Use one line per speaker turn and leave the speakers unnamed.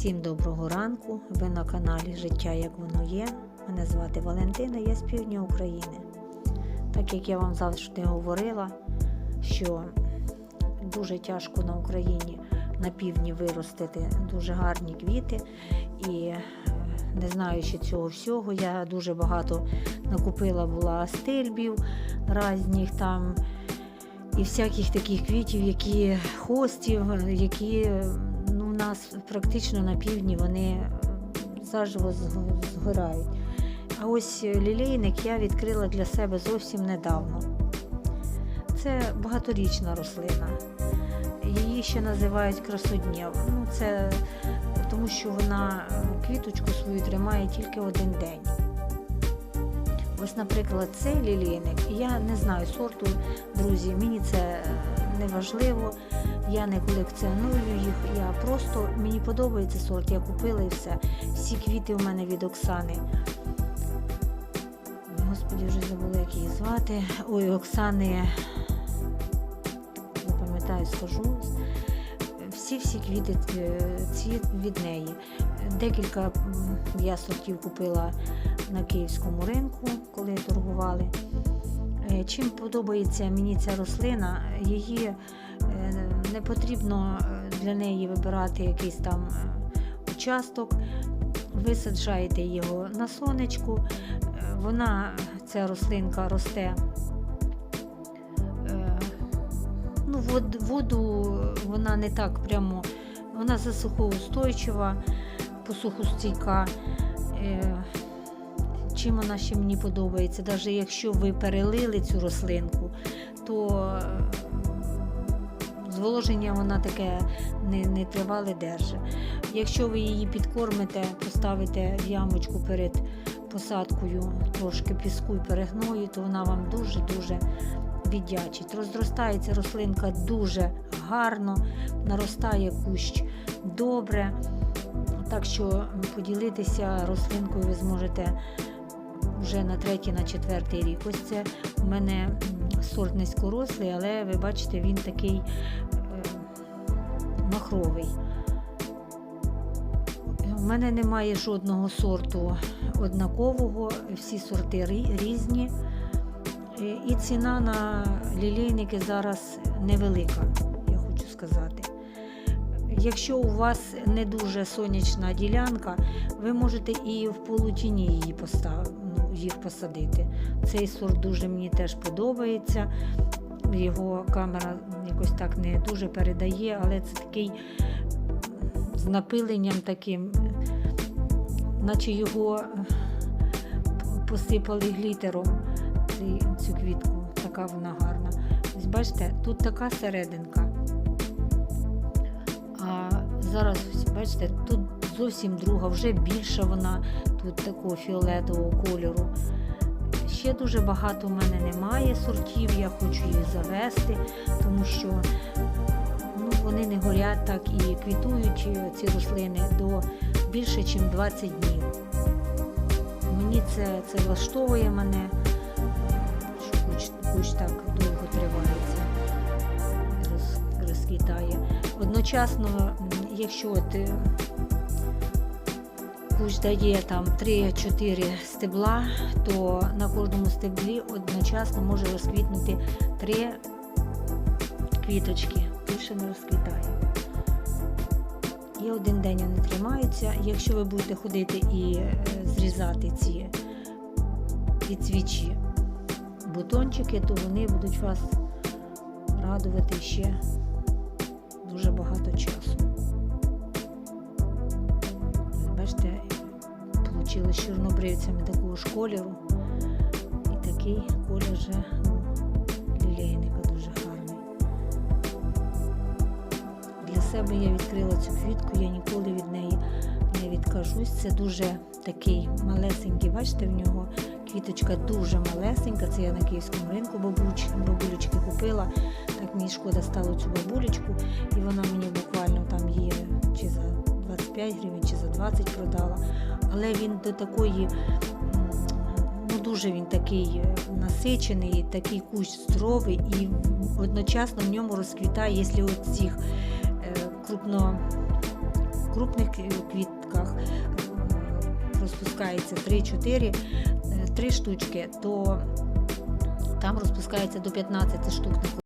Всім доброго ранку. Ви на каналі Життя як воно є. Мене звати Валентина, я з півдня України. Так як я вам завжди говорила, що дуже тяжко на Україні на півдні виростити дуже гарні квіти. І е, не знаючи цього всього, я дуже багато накупила була стильбів різних там і всяких таких квітів, які хостів, які у нас практично на півдні вони е, заживо згорають. А ось лілейник я відкрила для себе зовсім недавно. Це багаторічна рослина. Її ще називають красоднєв. Ну, це тому, що вона е, квіточку свою тримає тільки один день. Ось, наприклад, цей лілейник, я не знаю сорту, друзі, мені це е, не важливо, я не колекціоную їх, я просто мені подобається сорт, я купила і все. Всі квіти у мене від Оксани. Господі, вже забула, як її звати. Ой, Оксани, не пам'ятаю, скажу. Всі-всі квіти е, ці від неї. Декілька я сортів купила на київському ринку, коли торгували. Е, Чим подобається мені ця рослина, її е, не потрібно е, для неї вибирати якийсь там участок. Ви саджаєте його на сонечку, вона, ця рослинка росте. Ну, воду вона не так прямо, вона засухоустойчива, посухостійка. Чим вона ще мені подобається, навіть якщо ви перелили цю рослинку, то е, зволоження вона таке не, не тривале держить. Якщо ви її підкормите, поставите в ямочку перед посадкою трошки піску і перегною, то вона вам дуже-дуже віддячить. Розростається рослинка дуже гарно, наростає кущ добре. Так що поділитися рослинкою ви зможете вже на третій, на четвертий рік. Ось це у мене сорт низькорослий, але ви бачите, він такий е, махровий. У мене немає жодного сорту однакового, всі сорти різні. Е, І ціна на лілейники зараз невелика, я хочу сказати. Якщо у вас не дуже сонячна ділянка, ви можете і в полутіні її постав... їх посадити. Цей сорт дуже мені теж подобається. Його камера якось так не дуже передає, але це такий з напиленням таким, наче його посипали глітером цю квітку. Така вона гарна. Ось бачите, тут така серединка. А зараз, бачите, тут зовсім друга, вже більша вона, тут такого фіолетового кольору. Ще дуже багато в мене немає сортів, я хочу їх завести, тому що ну, вони не горять так і квітують е, ці рослини до більше, ніж 20 днів. Мені це, це влаштовує мене, що куч, куч так довго тривається, роз, розквітає. Одночасно, якщо от е, кущ дає там 3-4 стебла, то на кожному стеблі одночасно може розквітнути 3 квіточки, більше не розквітає. І один день вони тримаються. Якщо ви будете ходити і е, зрізати ці підсвічі бутончики, то вони будуть вас радувати ще вийшло з чорнобривцями такого ж кольору. І такий колір вже у лілейника дуже гарний. Для себе я відкрила цю квітку, я ніколи від неї не відкажусь. Це дуже такий малесенький, бачите, в нього квіточка дуже малесенька. Це я на київському ринку бабулечки купила. Так мені шкода стало цю бабулечку, і вона мені буквально там її чи за 25 гривень, чи за 20 продала. Але він до такої, ну дуже він такий е, насичений, такий кущ здоровий і одночасно в ньому розквітає, якщо от цих е, крупно крупних квітках е, розпускається 3-4, е, 3 штучки, то там розпускається до 15 штук на